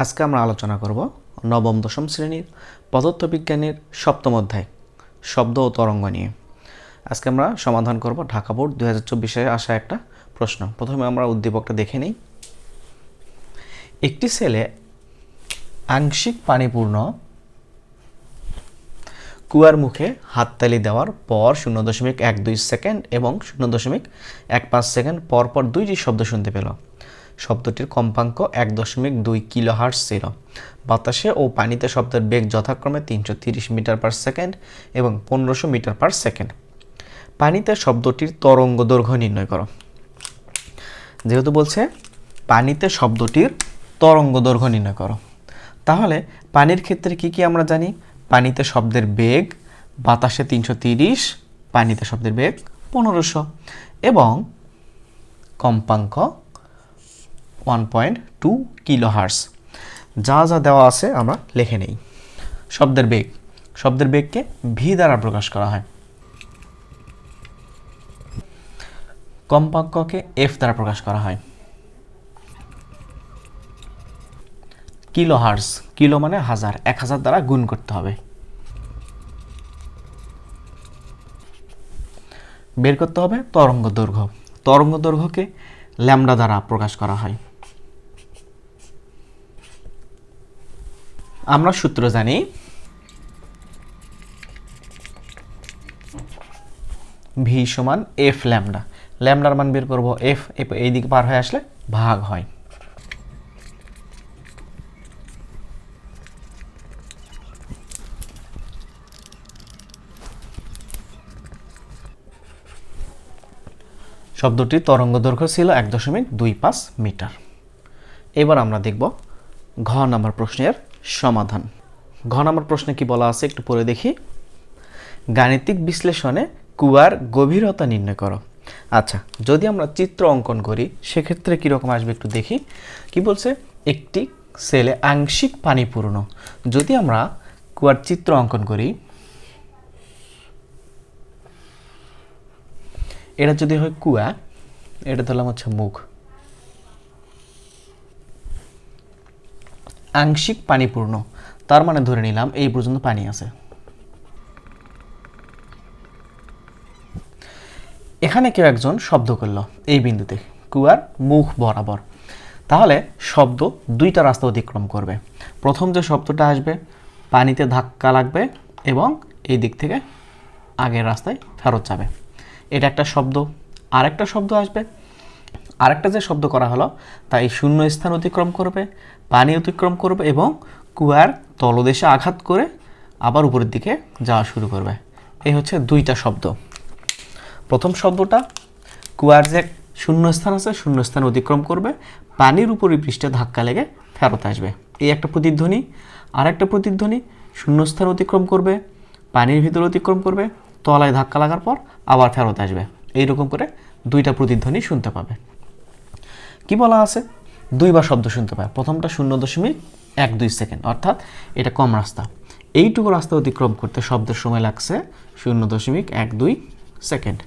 আজকে আমরা আলোচনা করব নবম, দশম শ্রেণির পদার্থবিজ্ঞানের সপ্তম অধ্যায়, শব্দ ও তরঙ্গ নিয়ে। আজকে আমরা সমাধান করব ঢাকা বোর্ড দু হাজার চব্বিশে আসা একটা প্রশ্ন। প্রথমে আমরা উদ্দীপকটা দেখে নিই। একটি সেলে আংশিক পানিপূর্ণ কুয়ার মুখে হাততালি দেওয়ার পর শূন্য দশমিক এক দুই সেকেন্ড এবং শূন্য দশমিক এক পাঁচ সেকেন্ড পর পর দুইটি শব্দ শুনতে পেল। শব্দটির কম্পাঙ্ক এক দশমিক দুই কিলো হার্স ছিল বাতাসে ও পানিতে শব্দের বেগ যথাক্রমে তিনশো তিরিশ মিটার পার সেকেন্ড এবং পনেরোশো মিটার পার সেকেন্ড পানিতে শব্দটির তরঙ্গ দৈর্ঘ্য নির্ণয় করো। যেহেতু বলছে, পানিতে শব্দটির তরঙ্গ দৈর্ঘ্য নির্ণয় করো। তাহলে পানির ক্ষেত্রে কি কি আমরা জানি? পানিতে শব্দের বেগ বাতাসে তিনশো তিরিশ, পানিতে শব্দের বেগ পনেরোশো। এবং কম্পাঙ্ক one point two kilohertz যা যা দেওয়া আছে আমরা লিখে নেই। শব্দের বেগ। শব্দের বেগকে ভি দ্বারা প্রকাশ করা হয়। কম্পাঙ্ককে এফ দ্বারা প্রকাশ করা হয়। কিলো হার্স কিলো মানে হাজার। এক হাজার দ্বারা গুণ করতে হবে। বের করতে হবে তরঙ্গ দৈর্ঘ্য। তরঙ্গ দৈর্ঘ্যকে ল্যামডা দ্বারা প্রকাশ করা হয়। আমরা সূত্র জানি ভি সমান এফ ল্যামডা ল্যামডার মান বের করব এফ এই দিকে পার হয়ে আসলে ভাগ হয়। শব্দটি তরঙ্গ দৈর্ঘ্য ছিল এক দশমিক দুই পাঁচ মিটার। এবার আমরা দেখব ঘ নম্বর প্রশ্নের সমাধান। ঘ নম্বর প্রশ্নে কি বলা আছে একটু পরে দেখি। গাণিতিক বিশ্লেষণে কুয়ার গভীরতা নির্ণয় করো। আচ্ছা যদি আমরা চিত্র অঙ্কন করি, সেক্ষেত্রে কীরকম আসবে একটু দেখি। কি বলছে? একটি সেলে আংশিক পানি পূর্ণ। যদি আমরা কুয়ার চিত্র অঙ্কন করি, এটা যদি হয় কুয়া, এটা ধরলাম হচ্ছে মুখ। আংশিক পানিপূর্ণ তার মানে ধরে নিলাম এই পর্যন্ত পানি আছে। এখানে কেউ একজন শব্দ করল, এই বিন্দুতে। কুয়ার মুখ বরাবর। তাহলে শব্দ দুইটা রাস্তা অতিক্রম করবে। প্রথম যে শব্দটা আসবে, পানিতে ধাক্কা লাগবে এবং এই দিক থেকে আগের রাস্তায় ফেরত যাবে। এটা একটা শব্দ। আরেকটা শব্দ আসবে আরেকটা যে শব্দ করা হলো তাই শূন্য স্থান অতিক্রম করবে, পানি অতিক্রম করবে এবং কুয়ার তলদেশে আঘাত করে আবার উপরের দিকে যাওয়া শুরু করবে। এই হচ্ছে দুইটা শব্দ। প্রথম শব্দটা, কুয়ার যে শূন্য স্থান আছে শূন্য স্থান অতিক্রম করবে, পানির উপরে পৃষ্ঠে ধাক্কা লেগে ফেরত আসবে। এই একটা প্রতিধ্বনি আর একটা প্রতিধ্বনি, শূন্যস্থান অতিক্রম করবে, পানির ভিতরে অতিক্রম করবে, তলায় ধাক্কা লাগার পর আবার ফেরত আসবে। এইরকম করে দুইটা প্রতিধ্বনি শুনতে পাবে। কি বলা আছে? দুইবার শব্দ শুনতে পায়। প্রথমটা শূন্য দশমিক এক দুই সেকেন্ড, অর্থাৎ এটা কম রাস্তা। এইটুকু রাস্তা অতিক্রম করতে শব্দের সময় লাগছে শূন্য দশমিক এক দুই সেকেন্ড।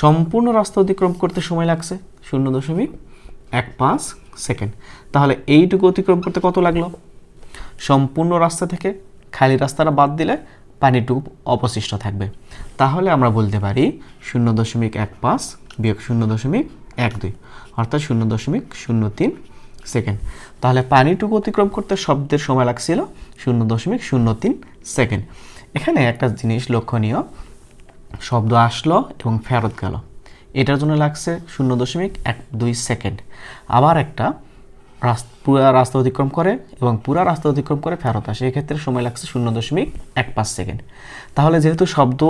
সম্পূর্ণ রাস্তা অতিক্রম করতে সময় লাগছে শূন্য দশমিক এক পাঁচ সেকেন্ড। তাহলে এইটুকু অতিক্রম করতে কত লাগল? সম্পূর্ণ রাস্তা থেকে খালি রাস্তাটা বাদ দিলে পানিটুকু অবশিষ্ট থাকবে। তাহলে আমরা বলতে পারি শূন্য দশমিক এক পাঁচ বিয়োগ শূন্য দশমিক এক দুই, অর্থাৎ শূন্য দশমিক শূন্য তিন সেকেন্ড। তাহলে পানিটুকু অতিক্রম করতে শব্দের সময় লাগছিল শূন্য দশমিক শূন্য তিন সেকেন্ড। এখানে একটা জিনিস লক্ষণীয়, শব্দ আসলো এবং ফেরত গেল। এটার জন্য লাগছে শূন্য দশমিক এক দুই সেকেন্ড। আবার একটা পুরা রাস্তা অতিক্রম করে এবং পুরা রাস্তা অতিক্রম করে ফেরত আসে। এক্ষেত্রে সময় লাগছে শূন্য দশমিক এক পাঁচ সেকেন্ড। তাহলে যেহেতু শব্দ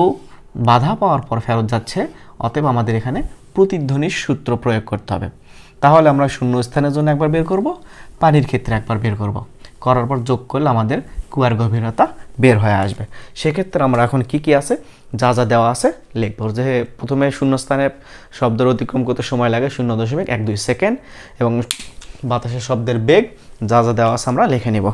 বাধা পাওয়ার পর ফেরত যাচ্ছে, অতএব আমাদের এখানে প্রতিধ্বনির সূত্র প্রয়োগ করতে হবে। তাহলে আমরা শূন্য স্থানের জন্য একবার বের করব, পানির ক্ষেত্রে একবার বের করব। করার পর যোগ করলে আমাদের কুয়ার গভীরতা বের হয়ে আসবে। সেক্ষেত্রে আমরা এখন কি কি আছে, যা যা দেওয়া আছে লিখব। যে প্রথমে শূন্যস্থানে শব্দের অতিক্রম করতে সময় লাগে শূন্য দশমিক এক দুই সেকেন্ড এবং বাতাসের শব্দের বেগ, যা যা দেওয়া আছে আমরা লিখে নিব।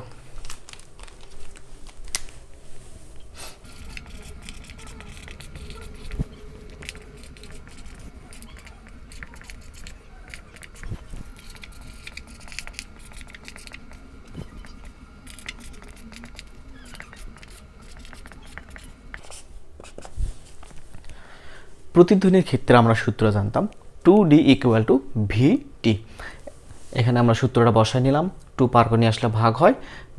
প্রতিধ্বনির ক্ষেত্রে আমরা সূত্র জানতাম two D equal to V T এখানে আমরা সূত্রটা বসাই নিলাম টু পার করে নিয়ে আসলে ভাগ হয়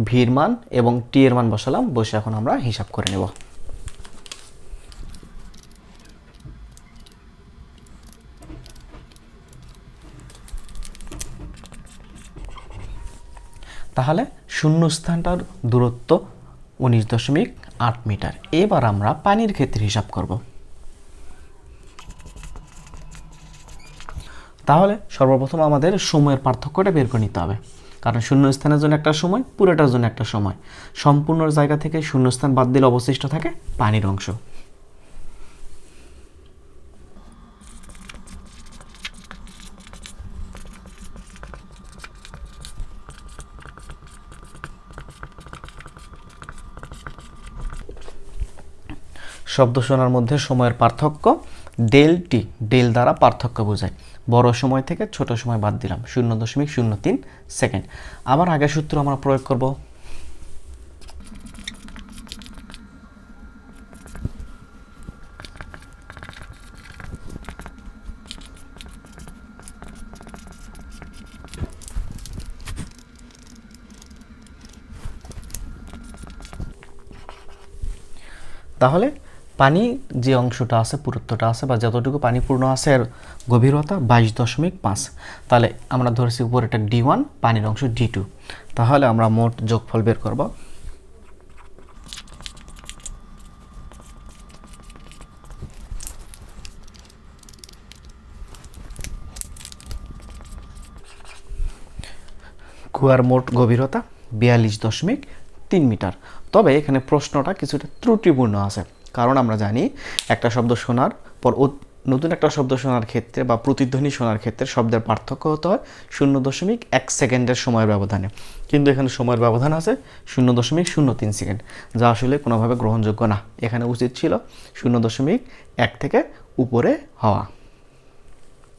ভির মান এবং টি এর মান বসালাম, বসে এখন আমরা হিসাব করে নেব। তাহলে শূন্যস্থানটার দূরত্ব উনিশ দশমিক আট মিটার। এবার আমরা পানির ক্ষেত্রে হিসাব করব। তাহলে সর্বপ্রথম আমাদের সময়ের পার্থক্যটা বের করে নিতে হবে। কারণ শূন্যস্থানের জন্য একটা সময়, পুরোটার জন্য একটা সময়। সম্পূর্ণ জায়গা থেকে শূন্যস্থান বাদ দিলে অবশিষ্ট থাকে পানির অংশ। শব্দ শোনার মধ্যে সময়ের পার্থক্য, ডেল টি, ডেল দ্বারা পার্থক্য বোঝায়। বড় সময় থেকে ছোট সময় বাদ দিলাম, শূন্য দশমিক শূন্য তিন সেকেন্ড। আবার আগের সূত্র আমরা প্রয়োগ করব। তাহলে পানি যে অংশটা আছে, পুরুত্বটা আছে বা যতটুকু পানি পূর্ণ আছে এর গভীরতা বাইশ দশমিক পাঁচ। তাহলে আমরা ধরেছি উপরে এটা ডি ওয়ান, পানির অংশ ডি টু। তাহলে আমরা মোট যোগফল বের করব। কুয়ার মোট গভীরতা বিয়াল্লিশ দশমিক তিন মিটার। তবে এখানে প্রশ্নটা কিছুটা ত্রুটিপূর্ণ আছে। কারণ আমরা জানি একটা শব্দ শোনার পর নতুন একটা শব্দ শোনার ক্ষেত্রে বা প্রতিধ্বনি শোনার ক্ষেত্রে শব্দের পার্থক্য হতে হয় শূন্য দশমিক এক সেকেন্ডের সময়ের ব্যবধানে। কিন্তু এখানে সময়ের ব্যবধান আছে শূন্য দশমিক শূন্য তিন সেকেন্ড, যা আসলে কোনোভাবে গ্রহণযোগ্য না। এখানে উচিত ছিল শূন্য দশমিক এক থেকে উপরে হওয়া।